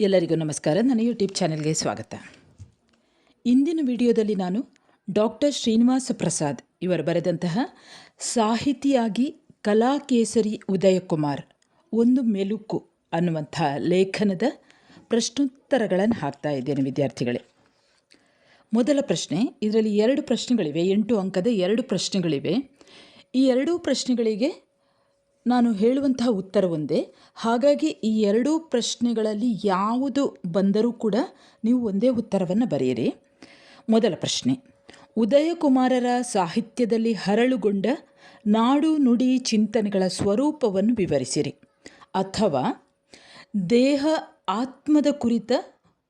ಎಲ್ಲರಿಗೂ ನಮಸ್ಕಾರ. ನನ್ನ ಯೂಟ್ಯೂಬ್ ಚಾನೆಲ್ಗೆ ಸ್ವಾಗತ. ಇಂದಿನ ವಿಡಿಯೋದಲ್ಲಿ ನಾನು ಡಾಕ್ಟರ್ ಶ್ರೀನಿವಾಸ ಪ್ರಸಾದ್ ಇವರು ಬರೆದಂತಹ ಸಾಹಿತಿಯಾಗಿ ಕಲಾಕೇಸರಿ ಉದಯಕುಮಾರ್ ಒಂದು ಮೆಲುಕು ಅನ್ನುವಂಥ ಲೇಖನದ ಪ್ರಶ್ನೋತ್ತರಗಳನ್ನು ಹಾಕ್ತಾ ಇದ್ದೇನೆ ವಿದ್ಯಾರ್ಥಿಗಳೇ. ಮೊದಲ ಪ್ರಶ್ನೆ, ಇದರಲ್ಲಿ ಎರಡು ಪ್ರಶ್ನೆಗಳಿವೆ, ಎಂಟು ಅಂಕದ ಎರಡು ಪ್ರಶ್ನೆಗಳಿವೆ. ಈ ಎರಡೂ ಪ್ರಶ್ನೆಗಳಿಗೆ ನಾನು ಹೇಳುವಂತಹ ಉತ್ತರ ಒಂದೇ. ಹಾಗಾಗಿ ಈ ಎರಡೂ ಪ್ರಶ್ನೆಗಳಲ್ಲಿ ಯಾವುದು ಬಂದರೂ ಕೂಡ ನೀವು ಒಂದೇ ಉತ್ತರವನ್ನು ಬರೆಯಿರಿ. ಮೊದಲ ಪ್ರಶ್ನೆ, ಉದಯಕುಮಾರರ ಸಾಹಿತ್ಯದಲ್ಲಿ ಹರಳುಗೊಂಡ ನಾಡು ನುಡಿ ಚಿಂತನೆಗಳ ಸ್ವರೂಪವನ್ನು ವಿವರಿಸಿರಿ. ಅಥವಾ, ದೇಹ ಆತ್ಮದ ಕುರಿತ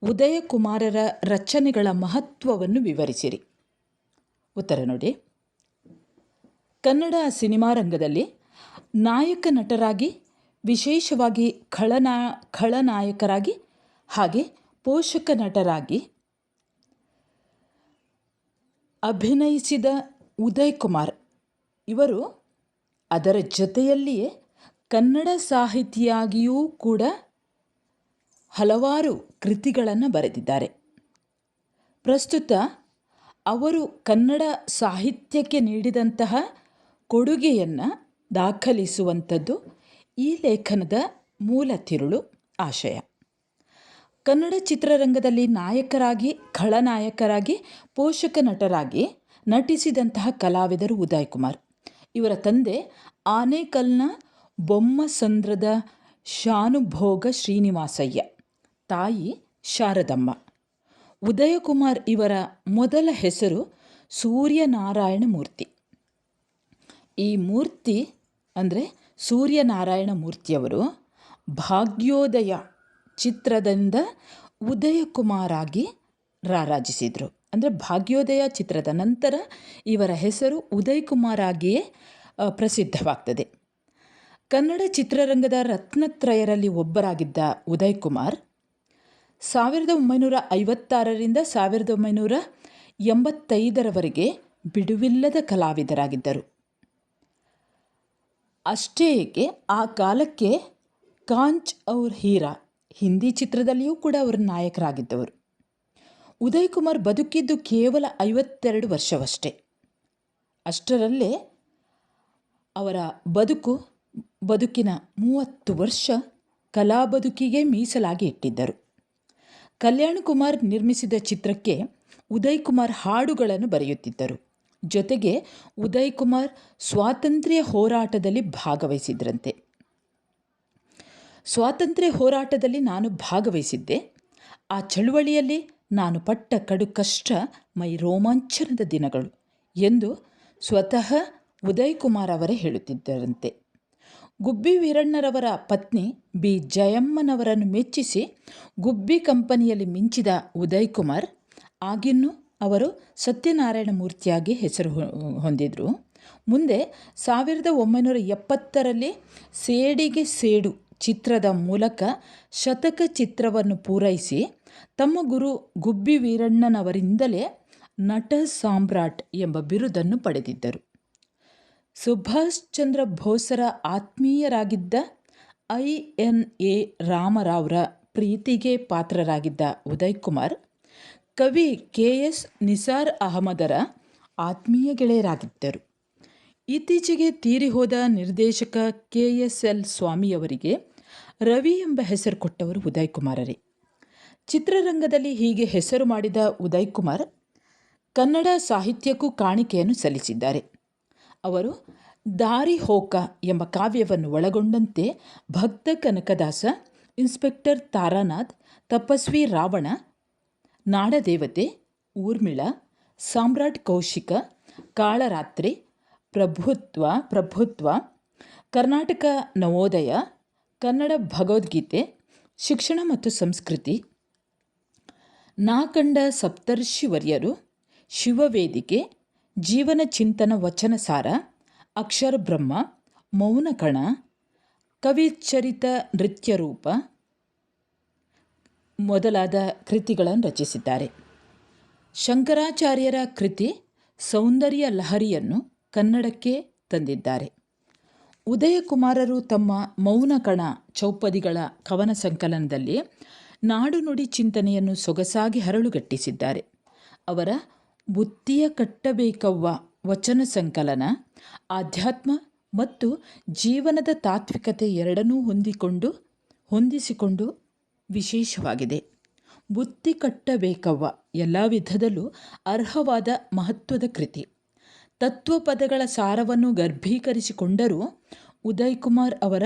ಉದಯಕುಮಾರರ ರಚನೆಗಳ ಮಹತ್ವವನ್ನು ವಿವರಿಸಿರಿ. ಉತ್ತರ ನೋಡಿ. ಕನ್ನಡ ಸಿನಿಮಾ ರಂಗದಲ್ಲಿ ನಾಯಕ ನಟರಾಗಿ, ವಿಶೇಷವಾಗಿ ಖಳನಾ, ಖಳನಾಯಕರಾಗಿ ಹಾಗೆ ಪೋಷಕ ನಟರಾಗಿ ಅಭಿನಯಿಸಿದ ಉದಯ್ ಕುಮಾರ್. ಇವರು ಅದರ ಜೊತೆಯಲ್ಲಿಯೇ ಕನ್ನಡ ಸಾಹಿತಿಯಾಗಿಯೂ ಕೂಡ ಹಲವಾರು ಕೃತಿಗಳನ್ನು ಬರೆದಿದ್ದಾರೆ. ಪ್ರಸ್ತುತ ಅವರು ಕನ್ನಡ ಸಾಹಿತ್ಯಕ್ಕೆ ನೀಡಿದಂತಹ ಕೊಡುಗೆಯನ್ನು ದಾಖಲಿಸುವಂಥದ್ದು ಈ ಲೇಖನದ ಮೂಲ ತಿರುಳು ಆಶಯ. ಕನ್ನಡ ಚಿತ್ರರಂಗದಲ್ಲಿ ನಾಯಕರಾಗಿ, ಖಳನಾಯಕರಾಗಿ, ಪೋಷಕ ನಟರಾಗಿ ನಟಿಸಿದಂತಹ ಕಲಾವಿದರು ಉದಯ್ ಕುಮಾರ್ ಇವರ ತಂದೆ ಆನೇಕಲ್ನ ಬೊಮ್ಮಸಂದ್ರದ ಶಾನುಭೋಗ ಶ್ರೀನಿವಾಸಯ್ಯ, ತಾಯಿ ಶಾರದಮ್ಮ. ಉದಯಕುಮಾರ್ ಇವರ ಮೊದಲ ಹೆಸರು ಸೂರ್ಯನಾರಾಯಣ ಮೂರ್ತಿ. ಈ ಮೂರ್ತಿ ಅಂದರೆ ಸೂರ್ಯನಾರಾಯಣ ಮೂರ್ತಿಯವರು ಭಾಗ್ಯೋದಯ ಚಿತ್ರದಿಂದ ಉದಯಕುಮಾರಾಗಿ ರಾರಾಜಿಸಿದರು. ಅಂದರೆ ಭಾಗ್ಯೋದಯ ಚಿತ್ರದ ನಂತರ ಇವರ ಹೆಸರು ಉದಯ್ ಕುಮಾರಾಗಿಯೇ ಪ್ರಸಿದ್ಧವಾಗ್ತದೆ. ಕನ್ನಡ ಚಿತ್ರರಂಗದ ರತ್ನತ್ರಯರಲ್ಲಿ ಒಬ್ಬರಾಗಿದ್ದ ಉದಯ್ ಕುಮಾರ್ ಸಾವಿರದ ಒಂಬೈನೂರ ಐವತ್ತಾರರಿಂದ ಸಾವಿರದ ಒಂಬೈನೂರ ಎಂಬತ್ತೈದರವರೆಗೆ ಬಿಡುವಿಲ್ಲದ ಕಲಾವಿದರಾಗಿದ್ದರು. ಅಷ್ಟೇ ಏಕೆ ಆ ಕಾಲಕ್ಕೆ ಕಾಂಚ್ ಅವ್ರ ಹೀರಾ, ಹಿಂದಿ ಚಿತ್ರದಲ್ಲಿಯೂ ಕೂಡ ಅವರು ನಾಯಕರಾಗಿದ್ದವರು. ಉದಯ್ ಕುಮಾರ್ ಬದುಕಿದ್ದು ಕೇವಲ ಐವತ್ತೆರಡು ವರ್ಷವಷ್ಟೇ. ಅಷ್ಟರಲ್ಲೇ ಅವರ ಬದುಕು, ಬದುಕಿನ ಮೂವತ್ತು ವರ್ಷ ಕಲಾ ಬದುಕಿಗೆ ಮೀಸಲಾಗಿ ಇಟ್ಟಿದ್ದರು. ಕಲ್ಯಾಣ ಕುಮಾರ್ ನಿರ್ಮಿಸಿದ ಚಿತ್ರಕ್ಕೆ ಉದಯ್ ಕುಮಾರ್ ಹಾಡುಗಳನ್ನು ಬರೆಯುತ್ತಿದ್ದರು. ಜೊತೆಗೆ ಉದಯ್ ಕುಮಾರ್ ಸ್ವಾತಂತ್ರ್ಯ ಹೋರಾಟದಲ್ಲಿ ಭಾಗವಹಿಸಿದ್ರಂತೆ. ಸ್ವಾತಂತ್ರ್ಯ ಹೋರಾಟದಲ್ಲಿ ನಾನು ಭಾಗವಹಿಸಿದ್ದೆ. ಆ ಚಳುವಳಿಯಲ್ಲಿ ನಾನು ಪಟ್ಟ ಕಡು ಕಷ್ಟ ಮೈ ರೋಮಾಂಚನದ ದಿನಗಳು ಎಂದು ಸ್ವತಃ ಉದಯ್ ಕುಮಾರ್ ಅವರೇ ಹೇಳುತ್ತಿದ್ದರಂತೆ. ಗುಬ್ಬಿ ವೀರಣ್ಣರವರ ಪತ್ನಿ ಬಿ. ಜಯಮ್ಮನವರನ್ನು ಮೆಚ್ಚಿಸಿ ಗುಬ್ಬಿ ಕಂಪನಿಯಲ್ಲಿ ಮಿಂಚಿದ ಉದಯ್ ಕುಮಾರ್ ಆಗಿನ್ನೂ ಅವರು ಸತ್ಯನಾರಾಯಣ ಮೂರ್ತಿಯಾಗಿ ಹೆಸರು ಹೊಂದಿದರು. ಮುಂದೆ ಸಾವಿರದ ಒಂಬೈನೂರ ಎಪ್ಪತ್ತರಲ್ಲಿ ಸೇಡಿಗೆ ಸೇಡು ಚಿತ್ರದ ಮೂಲಕ ಶತಕ ಚಿತ್ರವನ್ನು ಪೂರೈಸಿ, ತಮ್ಮ ಗುರು ಗುಬ್ಬಿ ವೀರಣ್ಣನವರಿಂದಲೇ ನಟ ಸಾಮ್ರಾಟ್ ಎಂಬ ಬಿರುದನ್ನು ಪಡೆದಿದ್ದರು. ಸುಭಾಷ್ ಚಂದ್ರ ಬೋಸರ ಆತ್ಮೀಯರಾಗಿದ್ದ ಐ ಎನ್ ಎ ರಾಮರಾವ್ರ ಪ್ರೀತಿಗೆ ಪಾತ್ರರಾಗಿದ್ದ ಉದಯ್ ಕುಮಾರ್ ಕವಿ ಕೆ ಎಸ್ ನಿಸಾರ್ ಅಹಮದರ ಆತ್ಮೀಯ ಗೆಳೆಯರಾಗಿದ್ದರು. ಇತ್ತೀಚೆಗೆ ತೀರಿಹೋದ ನಿರ್ದೇಶಕ ಕೆ ಎಸ್ ಎಲ್ ಸ್ವಾಮಿಯವರಿಗೆ ರವಿ ಎಂಬ ಹೆಸರು ಕೊಟ್ಟವರು ಉದಯ್ ಕುಮಾರರೇ ಚಿತ್ರರಂಗದಲ್ಲಿ ಹೀಗೆ ಹೆಸರು ಮಾಡಿದ ಉದಯ್ ಕುಮಾರ್ ಕನ್ನಡ ಸಾಹಿತ್ಯಕ್ಕೂ ಕಾಣಿಕೆಯನ್ನು ಸಲ್ಲಿಸಿದ್ದಾರೆ. ಅವರು ದಾರಿ ಹೋಕ ಎಂಬ ಕಾವ್ಯವನ್ನು ಒಳಗೊಂಡಂತೆ ಭಕ್ತ ಕನಕದಾಸ, ಇನ್ಸ್ಪೆಕ್ಟರ್ ತಾರಾನಾಥ್, ತಪಸ್ವಿ ರಾವಣ ನಾಡದೇವತೆ, ಊರ್ಮಿಳ, ಸಾಮ್ರಾಟ್ ಕೌಶಿಕ, ಕಾಳರಾತ್ರಿ, ಪ್ರಭುತ್ವ ಪ್ರಭುತ್ವ, ಕರ್ನಾಟಕ ನವೋದಯ, ಕನ್ನಡ ಭಗವದ್ಗೀತೆ, ಶಿಕ್ಷಣ ಮತ್ತು ಸಂಸ್ಕೃತಿ, ನಾಕಂಡ ಸಪ್ತರ್ಷಿವರ್ಯರು, ಶಿವವೇದಿಕೆ, ಜೀವನ ಚಿಂತನ ವಚನಸಾರ ಅಕ್ಷರ ಬ್ರಹ್ಮ ಮೌನಕಣ ಕವಿಚರಿತ ನೃತ್ಯರೂಪ ಮೊದಲಾದ ಕೃತಿಗಳನ್ನು ರಚಿಸಿದ್ದಾರೆ. ಶಂಕರಾಚಾರ್ಯರ ಕೃತಿ ಸೌಂದರ್ಯ ಲಹರಿಯನ್ನು ಕನ್ನಡಕ್ಕೆ ತಂದಿದ್ದಾರೆ. ಉದಯಕುಮಾರರು ತಮ್ಮ ಮೌನಕಣ ಚೌಪದಿಗಳ ಕವನ ಸಂಕಲನದಲ್ಲಿ ನಾಡು ನುಡಿ ಚಿಂತನೆಯನ್ನು ಸೊಗಸಾಗಿ ಹರಳುಗಟ್ಟಿಸಿದ್ದಾರೆ. ಅವರ ಬುತ್ತಿಯ ಕಟ್ಟಬೇಕವ್ವ ವಚನ ಸಂಕಲನ, ಆಧ್ಯಾತ್ಮ ಮತ್ತು ಜೀವನದ ತಾತ್ವಿಕತೆ ಎರಡನ್ನೂ ಹೊಂದಿಕೊಂಡು, ಹೊಂದಿಸಿಕೊಂಡು ವಿಶೇಷವಾಗಿದೆ. ಬುತ್ತಿ ಕಟ್ಟಬೇಕವ್ವ ಎಲ್ಲ ವಿಧದಲ್ಲೂ ಅರ್ಹವಾದ ಮಹತ್ವದ ಕೃತಿ. ತತ್ವಪದಗಳ ಸಾರವನ್ನು ಗರ್ಭೀಕರಿಸಿಕೊಂಡರೂ ಉದಯ್ ಕುಮಾರ್ ಅವರ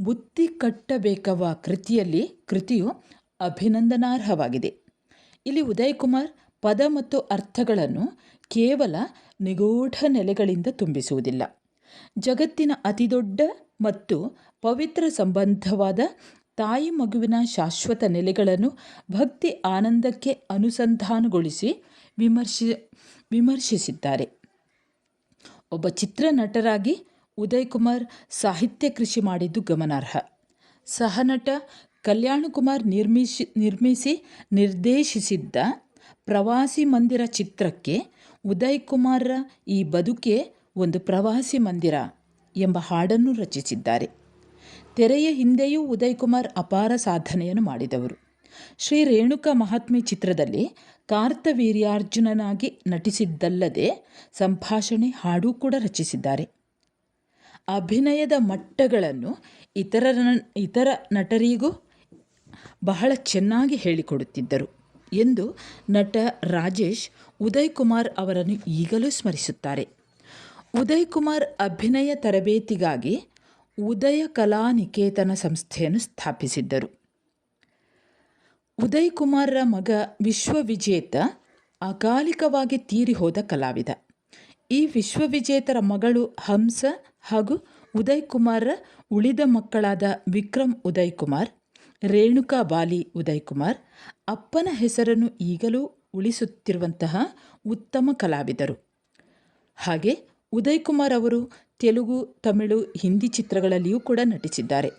ಬುತ್ತಿ ಕಟ್ಟಬೇಕವ್ವ ಕೃತಿಯಲ್ಲಿ ಕೃತಿಯು ಅಭಿನಂದನಾರ್ಹವಾಗಿದೆ. ಇಲ್ಲಿ ಉದಯ್ ಕುಮಾರ್ ಪದ ಮತ್ತು ಅರ್ಥಗಳನ್ನು ಕೇವಲ ನಿಗೂಢ ನೆಲೆಗಳಿಂದ ತುಂಬಿಸುವುದಿಲ್ಲ. ಜಗತ್ತಿನ ಅತಿದೊಡ್ಡ ಮತ್ತು ಪವಿತ್ರ ಸಂಬಂಧವಾದ ತಾಯಿ ಮಗುವಿನ ಶಾಶ್ವತ ನೆಲೆಗಳನ್ನು ಭಕ್ತಿ ಆನಂದಕ್ಕೆ ಅನುಸಂಧಾನಗೊಳಿಸಿ ವಿಮರ್ಶಿ, ವಿಮರ್ಶಿಸಿದ್ದಾರೆ. ಒಬ್ಬ ಚಿತ್ರನಟರಾಗಿ ಉದಯ್ ಕುಮಾರ್ ಸಾಹಿತ್ಯ ಕೃಷಿ ಮಾಡಿದ್ದು ಗಮನಾರ್ಹ. ಸಹನಟ ಕಲ್ಯಾಣಕುಮಾರ್ ನಿರ್ಮಿಸಿ ನಿರ್ಮಿಸಿ ನಿರ್ದೇಶಿಸಿದ್ದ ಪ್ರವಾಸಿ ಮಂದಿರ ಚಿತ್ರಕ್ಕೆ ಉದಯ್ ಕುಮಾರ್ರ ಈ ಬದುಕೆ ಒಂದು ಪ್ರವಾಸಿ ಮಂದಿರ ಎಂಬ ಹಾಡನ್ನು ರಚಿಸಿದ್ದಾರೆ. ತೆರೆಯ ಹಿಂದೆಯೂ ಉದಯ್ ಕುಮಾರ್ ಅಪಾರ ಸಾಧನೆಯನ್ನು ಮಾಡಿದವರು. ಶ್ರೀ ರೇಣುಕಾ ಮಹಾತ್ಮೆ ಚಿತ್ರದಲ್ಲಿ ಕಾರ್ತವೀರ್ಯಾರ್ಜುನನಾಗಿ ನಟಿಸಿದ್ದಲ್ಲದೆ ಸಂಭಾಷಣೆ ಹಾಡು ಕೂಡ ರಚಿಸಿದ್ದಾರೆ. ಅಭಿನಯದ ಮಟ್ಟಗಳನ್ನು ಇತರ ಇತರ ನಟರಿಗೂ ಬಹಳ ಚೆನ್ನಾಗಿ ಹೇಳಿಕೊಡುತ್ತಿದ್ದರು ಎಂದು ನಟ ರಾಜೇಶ್ ಉದಯ್ ಕುಮಾರ್ ಅವರನ್ನು ಈಗಲೂ ಸ್ಮರಿಸುತ್ತಾರೆ. ಉದಯ್ ಕುಮಾರ್ ಅಭಿನಯ ತರಬೇತಿಗಾಗಿ ಉದಯ ಕಲಾನಿಕೇತನ ಸಂಸ್ಥೆಯನ್ನು ಸ್ಥಾಪಿಸಿದ್ದರು. ಉದಯ್ ಕುಮಾರ್ರ ಮಗ ವಿಶ್ವವಿಜೇತ ಅಕಾಲಿಕವಾಗಿ ತೀರಿ ಹೋದ ಕಲಾವಿದ. ಈ ವಿಶ್ವವಿಜೇತರ ಮಗಳು ಹಂಸ ಹಾಗೂ ಉದಯ್ ಕುಮಾರ್ರ ಉಳಿದ ಮಕ್ಕಳಾದ ವಿಕ್ರಮ್ ಉದಯ್ ಕುಮಾರ್ ರೇಣುಕಾ ಬಾಲಿ ಉದಯ್ ಕುಮಾರ್ ಅಪ್ಪನ ಹೆಸರನ್ನು ಈಗಲೂ ಉಳಿಸುತ್ತಿರುವಂತಹ ಉತ್ತಮ ಕಲಾವಿದರು. ಹಾಗೆ ಉದಯ್ ಕುಮಾರ್ ಅವರು ತೆಲುಗು, ತಮಿಳು, ಹಿಂದಿ ಚಿತ್ರಗಳಲ್ಲಿಯೂ ಕೂಡ ನಟಿಸಿದ್ದಾರೆ.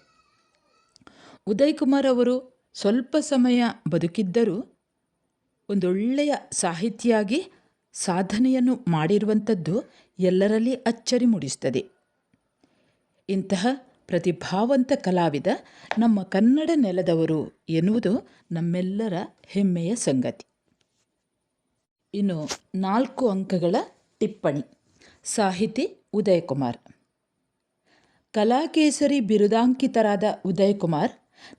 ಉದಯ್ ಕುಮಾರ್ ಅವರು ಸ್ವಲ್ಪ ಸಮಯ ಬದುಕಿದ್ದರೂ ಒಂದೊಳ್ಳೆಯ ಸಾಹಿತಿಯಾಗಿ ಸಾಧನೆಯನ್ನು ಮಾಡಿರುವಂಥದ್ದು ಎಲ್ಲರಲ್ಲಿ ಅಚ್ಚರಿ ಮೂಡಿಸುತ್ತದೆ. ಇಂತಹ ಪ್ರತಿಭಾವಂತ ಕಲಾವಿದ ನಮ್ಮ ಕನ್ನಡ ನೆಲದವರು ಎನ್ನುವುದು ನಮ್ಮೆಲ್ಲರ ಹೆಮ್ಮೆಯ ಸಂಗತಿ. ಇನ್ನು ನಾಲ್ಕು ಅಂಕಗಳ ಟಿಪ್ಪಣಿ. ಸಾಹಿತಿ ಉದಯಕುಮಾರ್. ಕಲಾಕೇಸರಿ ಬಿರುದಾಂಕಿತರಾದ ಉದಯಕುಮಾರ್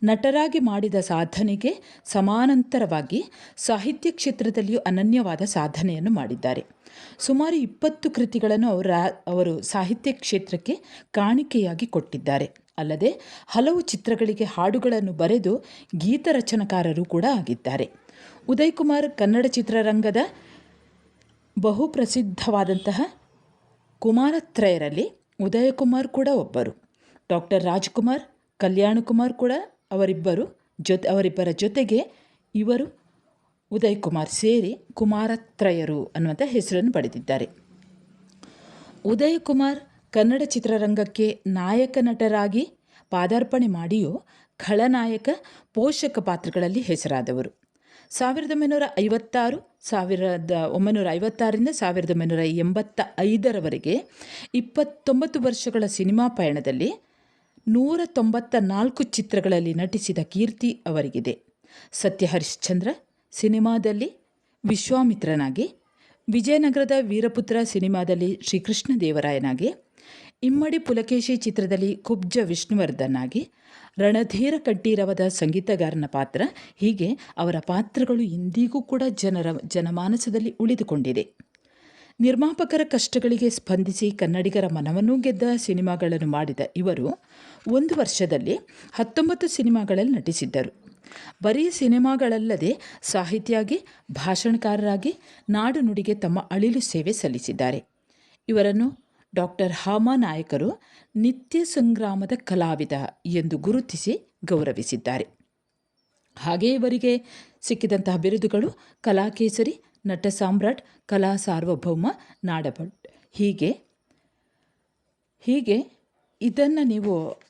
ನಟರಾಗಿ ಮಾಡಿದ ಸಾಧನೆಗೆ ಸಮಾನಾಂತರವಾಗಿ ಸಾಹಿತ್ಯ ಕ್ಷೇತ್ರದಲ್ಲಿಯೂ ಅನನ್ಯವಾದ ಸಾಧನೆಯನ್ನು ಮಾಡಿದ್ದಾರೆ. ಸುಮಾರು ಇಪ್ಪತ್ತು ಕೃತಿಗಳನ್ನು ಅವರ ಅವರು ಸಾಹಿತ್ಯ ಕ್ಷೇತ್ರಕ್ಕೆ ಕಾಣಿಕೆಯಾಗಿ ಕೊಟ್ಟಿದ್ದಾರೆ. ಅಲ್ಲದೆ ಹಲವು ಚಿತ್ರಗಳಿಗೆ ಹಾಡುಗಳನ್ನು ಬರೆದು ಗೀತ ರಚನಕಾರರು ಕೂಡ ಆಗಿದ್ದಾರೆ. ಉದಯ್ ಕುಮಾರ್ ಕನ್ನಡ ಚಿತ್ರರಂಗದ ಬಹು ಪ್ರಸಿದ್ಧವಾದಂತಹ ಕುಮಾರತ್ರಯರಲ್ಲಿ ಉದಯಕುಮಾರ್ ಕೂಡ ಒಬ್ಬರು. ಡಾಕ್ಟರ್ ರಾಜ್ಕುಮಾರ್, ಕಲ್ಯಾಣಕುಮಾರ್ ಕೂಡ ಅವರಿಬ್ಬರು. ಜೊತೆ, ಅವರಿಬ್ಬರ ಜೊತೆಗೆ ಇವರು ಉದಯಕುಮಾರ್ ಸೇರಿ ಕುಮಾರತ್ರಯರು ಅನ್ನುವಂಥ ಹೆಸರನ್ನು ಪಡೆದಿದ್ದಾರೆ. ಉದಯಕುಮಾರ್ ಕನ್ನಡ ಚಿತ್ರರಂಗಕ್ಕೆ ನಾಯಕ ನಟರಾಗಿ ಪಾದಾರ್ಪಣೆ ಮಾಡಿಯೂ ಖಳನಾಯಕ ಪೋಷಕ ಪಾತ್ರಗಳಲ್ಲಿ ಹೆಸರಾದವರು. ಸಾವಿರದ ಒಂಬೈನೂರ ಐವತ್ತಾರು, ಸಾವಿರದ ಒಂಬೈನೂರ ಐವತ್ತಾರರಿಂದ ಸಾವಿರದ ಒಂಬೈನೂರ ಎಂಬತ್ತ ಐದರವರೆಗೆ ಇಪ್ಪತ್ತೊಂಬತ್ತು ವರ್ಷಗಳ ಸಿನಿಮಾ ಪಯಣದಲ್ಲಿ ನೂರ ತೊಂಬತ್ತ ನಾಲ್ಕು ಚಿತ್ರಗಳಲ್ಲಿ ನಟಿಸಿದ ಕೀರ್ತಿ ಅವರಿಗಿದೆ. ಸತ್ಯ ಹರಿಶ್ಚಂದ್ರ ಸಿನಿಮಾದಲ್ಲಿ ವಿಶ್ವಾಮಿತ್ರನಾಗಿ, ವಿಜಯನಗರದ ವೀರಪುತ್ರ ಸಿನಿಮಾದಲ್ಲಿ ಶ್ರೀಕೃಷ್ಣ ದೇವರಾಯನಾಗಿ ಇಮ್ಮಡಿ ಪುಲಕೇಶಿ ಚಿತ್ರದಲ್ಲಿ ಕುಬ್ಜ ವಿಷ್ಣುವರ್ಧನಾಗಿ ರಣಧೀರ ಕಂಠೀರವದ ಸಂಗೀತಗಾರನ ಪಾತ್ರ, ಹೀಗೆ ಅವರ ಪಾತ್ರಗಳು ಇಂದಿಗೂ ಕೂಡ ಜನರ, ಜನಮಾನಸದಲ್ಲಿ ಉಳಿದುಕೊಂಡಿದೆ. ನಿರ್ಮಾಪಕರ ಕಷ್ಟಗಳಿಗೆ ಸ್ಪಂದಿಸಿ ಕನ್ನಡಿಗರ ಮನವನ್ನೂ ಗೆದ್ದ ಸಿನಿಮಾಗಳನ್ನು ಮಾಡಿದ ಇವರು ಒಂದು ವರ್ಷದಲ್ಲಿ ಹತ್ತೊಂಬತ್ತು ಸಿನಿಮಾಗಳಲ್ಲಿ ನಟಿಸಿದ್ದರು. ಬರೀ ಸಿನಿಮಾಗಳಲ್ಲದೆ ಸಾಹಿತಿಯಾಗಿ, ಭಾಷಣಕಾರರಾಗಿ, ನಾಡು ನುಡಿಗೆ ತಮ್ಮ ಅಳಿಲು ಸೇವೆ ಸಲ್ಲಿಸಿದ್ದಾರೆ. ಇವರನ್ನು ಡಾಕ್ಟರ್ ಹಾಮ ನಾಯಕರು ನಿತ್ಯ ಸಂಗ್ರಾಮದ ಕಲಾವಿದ ಎಂದು ಗುರುತಿಸಿ ಗೌರವಿಸಿದ್ದಾರೆ. ಹಾಗೆಯೇ ಇವರಿಗೆ ಸಿಕ್ಕಿದಂತಹ ಬಿರುದುಗಳು ಕಲಾಕೇಸರಿ, ನಟ ಸಾಮ್ರಾಟ್, ಕಲಾ ಸಾರ್ವಭೌಮ, ನಾಡಭಟ್. ಹೀಗೆ ಹೀಗೆ ಇದನ್ನು ನೀವು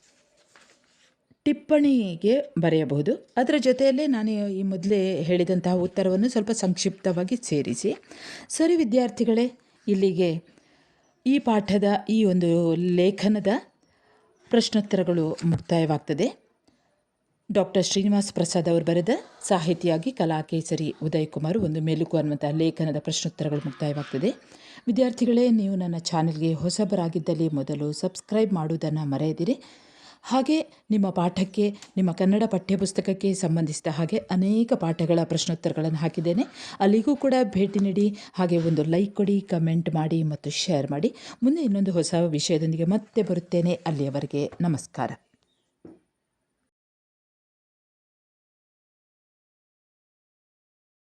ಟಿಪ್ಪಣಿಗೆ ಬರೆಯಬಹುದು. ಅದರ ಜೊತೆಯಲ್ಲೇ ನಾನು ಈ ಮೊದಲೇ ಹೇಳಿದಂತಹ ಉತ್ತರವನ್ನು ಸ್ವಲ್ಪ ಸಂಕ್ಷಿಪ್ತವಾಗಿ ಸೇರಿಸಿ. ಸರಿ ವಿದ್ಯಾರ್ಥಿಗಳೇ, ಇಲ್ಲಿಗೆ ಈ ಪಾಠದ ಈ ಒಂದು ಲೇಖನದ ಪ್ರಶ್ನೋತ್ತರಗಳು ಮುಕ್ತಾಯವಾಗ್ತದೆ. ಡಾಕ್ಟರ್ ಶ್ರೀನಿವಾಸ್ ಪ್ರಸಾದ್ ಅವರು ಬರೆದ ಸಾಹಿತಿಯಾಗಿ ಕಲಾಕೇಸರಿ ಉದಯ್ ಕುಮಾರ್ ಒಂದು ಮೆಲುಕು ಅನ್ನುವಂಥ ಲೇಖನದ ಪ್ರಶ್ನೋತ್ತರಗಳು ಮುಕ್ತಾಯವಾಗ್ತದೆ. ವಿದ್ಯಾರ್ಥಿಗಳೇ, ನೀವು ನನ್ನ ಚಾನಲ್ಗೆ ಹೊಸಬರಾಗಿದ್ದಲ್ಲಿ ಮೊದಲು ಸಬ್ಸ್ಕ್ರೈಬ್ ಮಾಡುವುದನ್ನು ಮರೆಯದಿರಿ. ಹಾಗೆ ನಿಮ್ಮ ಪಾಠಕ್ಕೆ, ನಿಮ್ಮ ಕನ್ನಡ ಪಠ್ಯಪುಸ್ತಕಕ್ಕೆ ಸಂಬಂಧಿಸಿದ ಹಾಗೆ ಅನೇಕ ಪಾಠಗಳ ಪ್ರಶ್ನೋತ್ತರಗಳನ್ನು ಹಾಕಿದ್ದೇನೆ. ಅಲ್ಲಿಗೂ ಕೂಡ ಭೇಟಿ ನೀಡಿ, ಹಾಗೆ ಒಂದು ಲೈಕ್ ಕೊಡಿ ಕಮೆಂಟ್ ಮಾಡಿ ಮತ್ತು ಶೇರ್ ಮಾಡಿ. ಮುಂದೆ ಇನ್ನೊಂದು ಹೊಸ ವಿಷಯದೊಂದಿಗೆ ಮತ್ತೆ ಬರುತ್ತೇನೆ. ಅಲ್ಲಿಯವರೆಗೆ ನಮಸ್ಕಾರ.